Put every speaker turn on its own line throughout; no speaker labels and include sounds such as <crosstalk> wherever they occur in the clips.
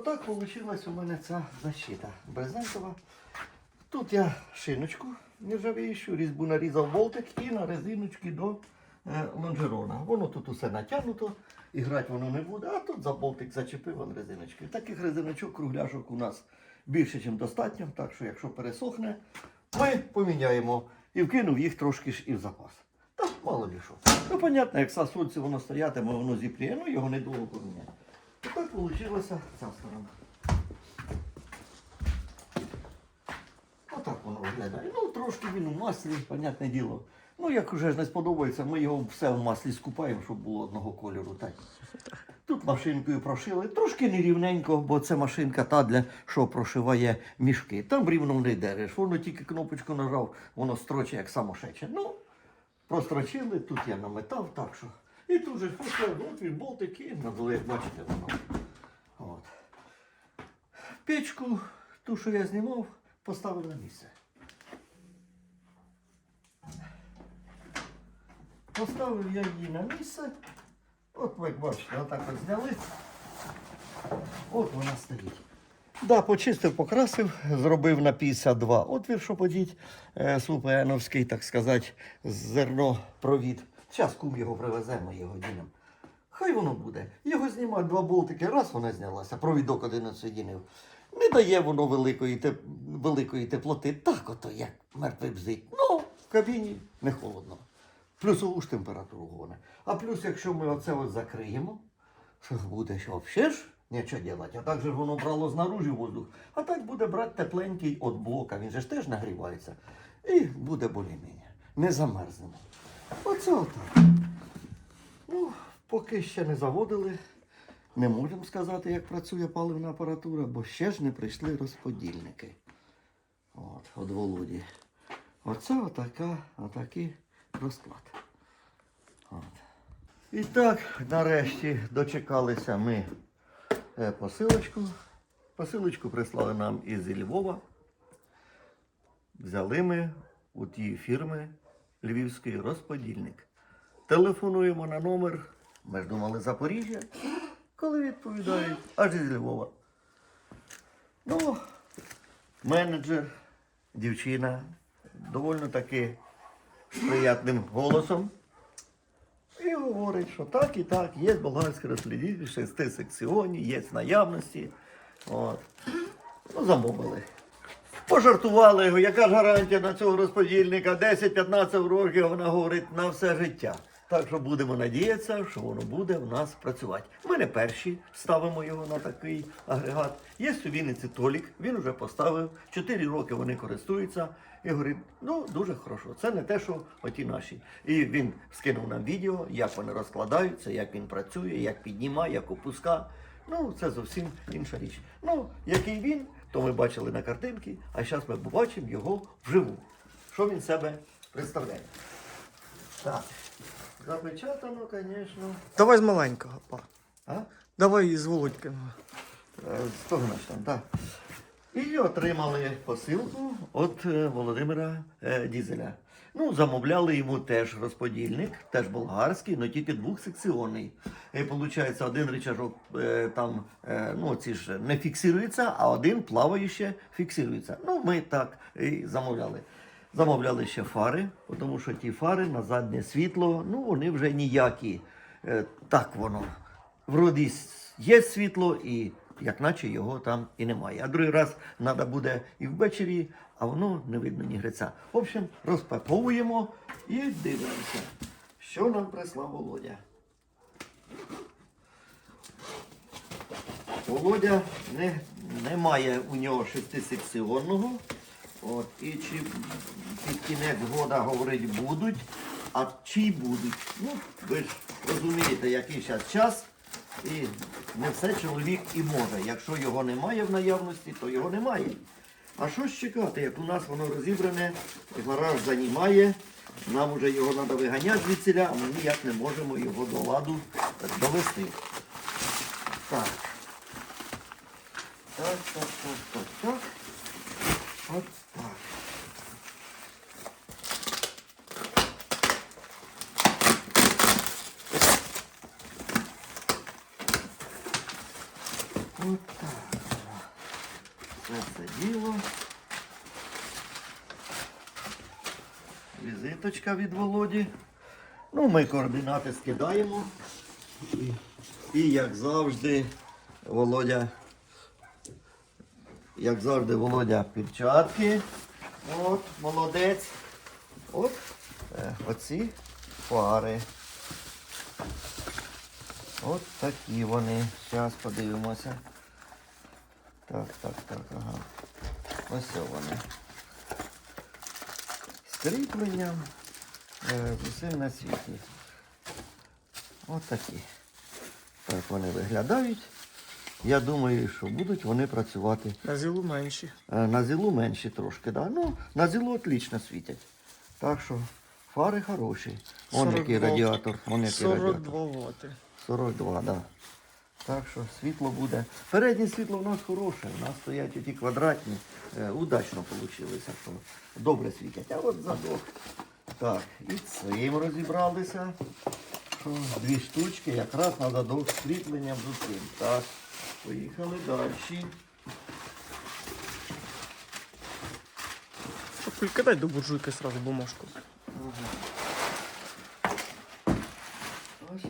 Отак вийшла у мене ця защита брезентова. Тут я шиночку нержавіючу, різьбу нарізав болтик і на резиночки до е, лонжерона. Воно тут усе натягнуто, і грати воно не буде, а тут за болтик зачепив вон резиночки. Таких резиночок, кругляшок у нас більше, ніж достатньо, так що якщо пересохне, ми поміняємо і вкинув їх трошки ж і в запас. Та мало ли що. Ну, понятно, як на воно стоятиме, воно зіпріє, ну його недовго поміняти. Так вийшла ця сторона. Отак воно виглядає. Ну, трошки він у маслі, понятне діло. Ну, як вже не сподобається, ми його все в маслі скупаємо, щоб було одного кольору. Так. <laughs> Тут машинкою прошили. Трошки нерівненько, бо це машинка та для що прошиває мішки. Там рівно не дереш. Воно тільки кнопочку нажав, воно строче, як самошече. Ну, прострочили, тут я наметав, так що. І тут же отвір болтик і надали, як бачите, воно. От. Печку, ту, що я знімав, поставив на місце. Поставив я її на місце. От ви бачите, отак от зняли. От вона стоїть. Да, почистив, покрасив, зробив на 52 отвір, щоб одіть е, супеновський, так сказати, зернопровід. Зараз кум його привезе, ми його дінемо. Хай воно буде. Його знімають два болтики, раз вона знялася, провідок один отсоєдинив. Не дає воно великої, теп... великої теплоти. Так ото, як мертвий бзить. Ну, в кабіні не холодно. Плюсову ж температуру гоне. А плюс, якщо ми оце ось закриємо, ж буде, що взагалі ж нічого делать. А так же воно брало знаружі воздух. А так буде брати тепленький від блока. Він же ж теж нагрівається. І буде більш-менш. Не замерзнемо. Оце отак. Ну, поки ще не заводили, не можемо сказати, як працює паливна апаратура, бо ще ж не прийшли розподільники. От, від Володі. Оце отака, отакий розклад. От. І так, нарешті дочекалися ми е, посилочку. Посилочку прислали нам із Львова. Взяли ми у тієї фірми Львівський розподільник. Телефонуємо на номер. Ми ж думали Запоріжжя. Коли відповідають, аж із Львова. Ну, менеджер, дівчина, доволі таки приятним голосом. І говорить, що так і так, є болгарське розслідівство, шести секціоні, є наявності. От. Ну, замовили. Пожартували його, яка ж гарантія на цього розподільника? 10-15 років, вона говорить, на все життя. Так що будемо надіятися, що воно буде в нас працювати. Ми не перші ставимо його на такий агрегат. Є у Толік, він вже поставив. 4 роки вони користуються. І говорить, ну дуже хорошо. Це не те, що оті наші. І він скинув нам відео, як вони розкладаються, як він працює, як піднімає, як опуска. Ну, це зовсім інша річ. Ну, який він, то ми бачили на картинці, а зараз ми побачимо його вживу. Що він себе представляє. Так. Запечатано, звісно.
Давай з маленького, па.
А?
Давай із Володькиного.
Е, З того там, так. І отримали посилку від е, Володимира е, Дізеля. Ну, замовляли йому теж розподільник, теж болгарський, але тільки двохсекціонний. І виходить, один рычажок е, там е, ну, ці ж не фіксується, а один плавающе фіксується. Ну, ми так і замовляли. Замовляли ще фари, тому що ті фари на заднє світло, ну вони вже ніякі. Е, так воно. Вроді є світло, і як наче його там і немає. А другий раз треба буде і ввечері, а воно не видно ні гриця. В общем, розпаковуємо і дивимося, що нам прислав Володя. Володя не, немає у нього шестисекціонного. От, і чи під кінець года говорить будуть, а чи будуть. Ну, ви ж розумієте, який зараз час. І не все чоловік і може. Якщо його немає в наявності, то його немає. А що ж чекати, як у нас воно розібране, гараж займає, нам вже його треба виганяти звідсіля, а ми ніяк не можемо його до ладу довести. Так. Так, так, так, так, так. От так. От так. це все діло. Візиточка від Володі. Ну, ми координати скидаємо. І, і як завжди, Володя, як завжди, Володя перчатки. От, молодець. От е, оці пари. От такі вони. Зараз подивимося. Так, так, так, ага. Ось вони. Кріпленням е, усім на світі. От такі. Так вони виглядають. Я думаю, що будуть вони працювати.
На зілу менші.
Е, На зілу менші трошки, да. Ну, на зілу отлично світять. Так що фари хороші. Вон який радіатор. Вон який радіатор.
42 воти.
42, так. Да. Так що світло буде. Переднє світло в нас хороше. У нас стоять оті квадратні. Е, удачно вийшло, що добре світять. А от задок. Так, і цим розібралися. Що дві штучки якраз на задок з кріпленням з усім. Так, поїхали далі.
Папулька, дай до буржуйки сразу бумажку.
Ось,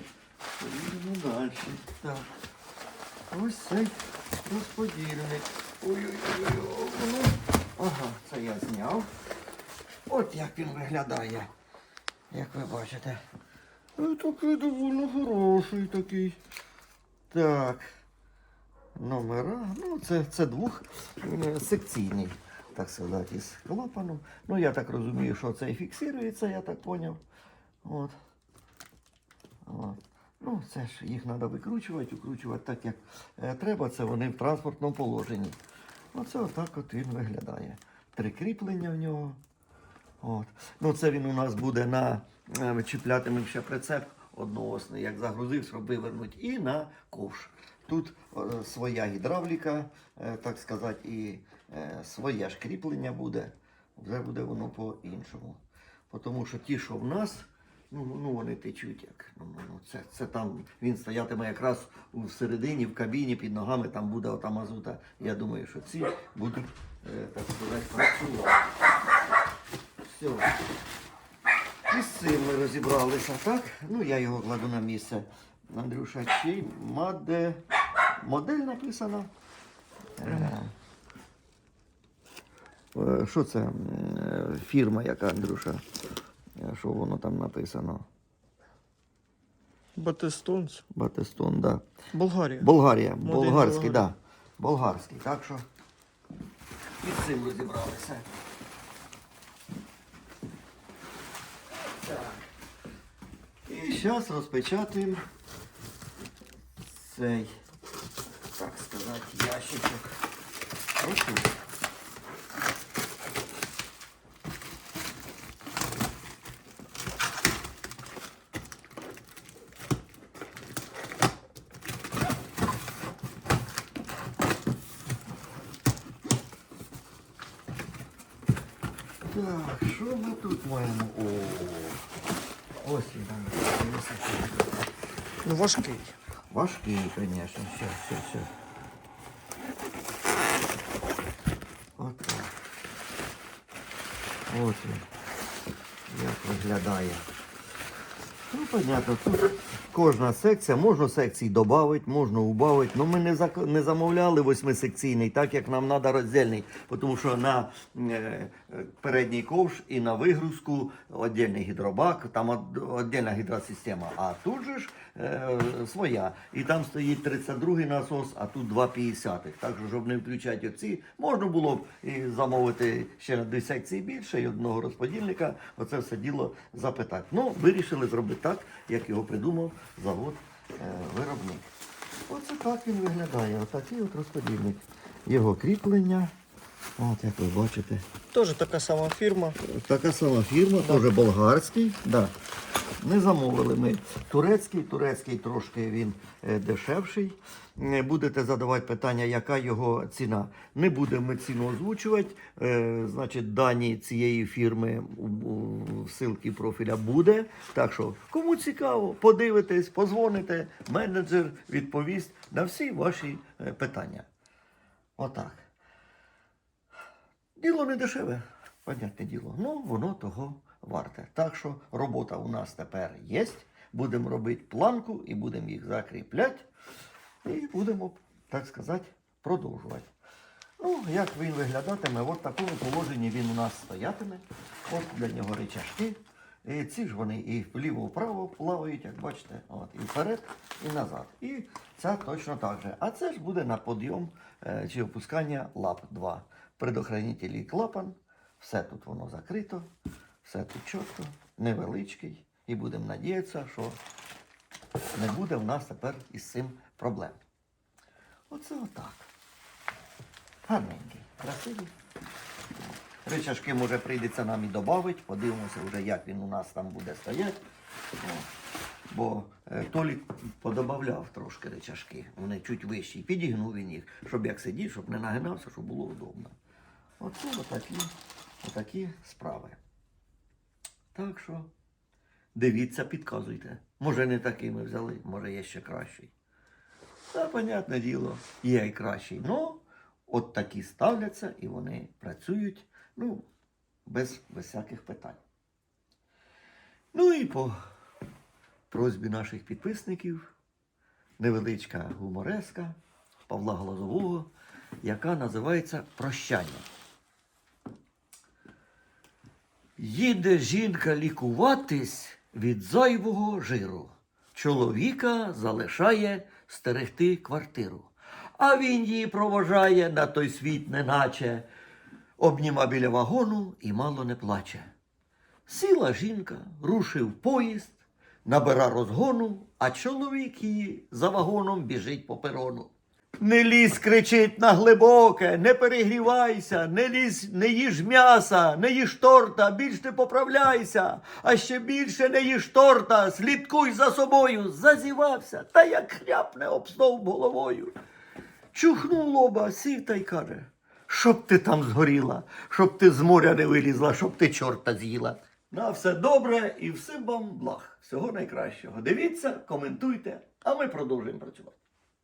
поїдемо далі. Так. Ось цей розподільник. Ой-ой-ой. Ага, це я зняв. От як він виглядає. Як ви бачите. Ну, такий доволі хороший такий. Так. Номера. Ну, це, це двох е, секційний, так сказати, із клапаном. Ну, я так розумію, що це і фіксується, я так поняв. От. От. Ну, це ж їх треба викручувати, викручувати так, як е, треба. Це вони в транспортному положенні. Оце отак от він виглядає. Три кріплення в нього. От. Ну, це він у нас буде на е, чіплятиме ще прицеп одноосний, як загрузив, щоб вивернути, і на ковш. Тут е, своя гідравліка, е, так сказати, і е, своє ж кріплення буде. Вже буде воно по-іншому. Тому що ті, що в нас, ну, ну вони течуть як. Ну, ну, ну, це, це там він стоятиме якраз у середині, в кабіні, під ногами, там буде ота мазута. Я думаю, що ці будуть, е, так сказати, працювати. Все. І з цим ми розібралися, так? Ну, я його кладу на місце. Андрюша, чий маде... модель написана. Е, е, Що це? Е, Фірма яка, Андрюша? Е, Що воно там написано?
Батистонс.
Батистон, да.
Болгарія.
Болгарія.
Модель
Болгарський,
Болгарії.
да. Болгарський. Так що з цим розібралися. Так. І зараз розпечатаємо цей, так сказати, ящичок. Ось тут. ми тут маємо? О, ось він там.
Ну важкий.
Важкий, звісно. Все, все, все. От так. Ось він. Як виглядає. Ну, понятно, тут кожна секція, можна секцій додати, можна убавити. Ну, ми не, зак- не замовляли восьмисекційний, так як нам треба роздільний, тому що на е, передній ковш і на вигрузку віддільний гідробак, там віддільна гідросистема. А тут же ж е, своя. І там стоїть 32-й насос, а тут 2,50. Так що, щоб не включати оці, можна було б і замовити ще на дві секції більше і одного розподільника. Оце все діло запитати. Ну, вирішили зробити так, як його придумав завод е. Оце так він виглядає. Отакий от розподільник. Його кріплення. От як ви бачите.
Теж така сама фірма.
Така сама фірма, теж болгарський. Да. Не замовили ми турецький, турецький трошки він е, дешевший. Е, Будете задавати питання, яка його ціна. Не будемо ціну озвучувати. Е, значить, дані цієї фірми в ссылці профіля буде. Так що, кому цікаво, подивитесь, позвоните, менеджер відповість на всі ваші питання. Отак. Діло не дешеве, понятне діло. Ну, воно того варте. Так що робота у нас тепер є. Будемо робити планку і будемо їх закріпляти. І будемо, так сказати, продовжувати. Ну, як він виглядатиме, от в такому положенні він у нас стоятиме. От для нього речашки. І ці ж вони і вліво-вправо плавають, як бачите, от, і вперед, і назад. І це точно так же. А це ж буде на підйом е, чи опускання лап 2. Предохранитель і клапан. Все тут воно закрито, все тут чітко, невеличкий. І будемо надіятися, що не буде в нас тепер із цим проблем. Оце отак. Гарненький, красивий. Ричашки, може, прийдеться нам і додати. Подивимося вже, як він у нас там буде стояти. Бо е, Толік подобавляв трошки ричашки. Вони чуть вищі. Підігнув він їх, щоб як сидів, щоб не нагинався, щоб було удобно. Оце отакі, отакі справи. Так що дивіться, підказуйте. Може, не такий ми взяли, може є ще кращий. Та, понятне діло, є і кращий. Ну, от такі ставляться і вони працюють, ну, без, без всяких питань. Ну і по просьбі наших підписників невеличка гумореска Павла Глазового, яка називається Прощання. Їде жінка лікуватись від зайвого жиру. Чоловіка залишає стерегти квартиру. А він її провожає на той світ, неначе обніма біля вагону і мало не плаче. Сіла жінка, рушив поїзд, набира розгону, а чоловік її за вагоном біжить по перону. Не лізь, кричить на глибоке, не перегрівайся, не лізь, не їж м'яса, не їж торта, більш не поправляйся, а ще більше не їж торта, слідкуй за собою, зазівався, та як хряпне об стовп головою. Чухнув лоба, сів та й каже, щоб ти там згоріла, щоб ти з моря не вилізла, щоб ти чорта з'їла. На все добре і всім вам благ. Всього найкращого. Дивіться, коментуйте, а ми продовжуємо працювати.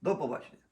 До побачення.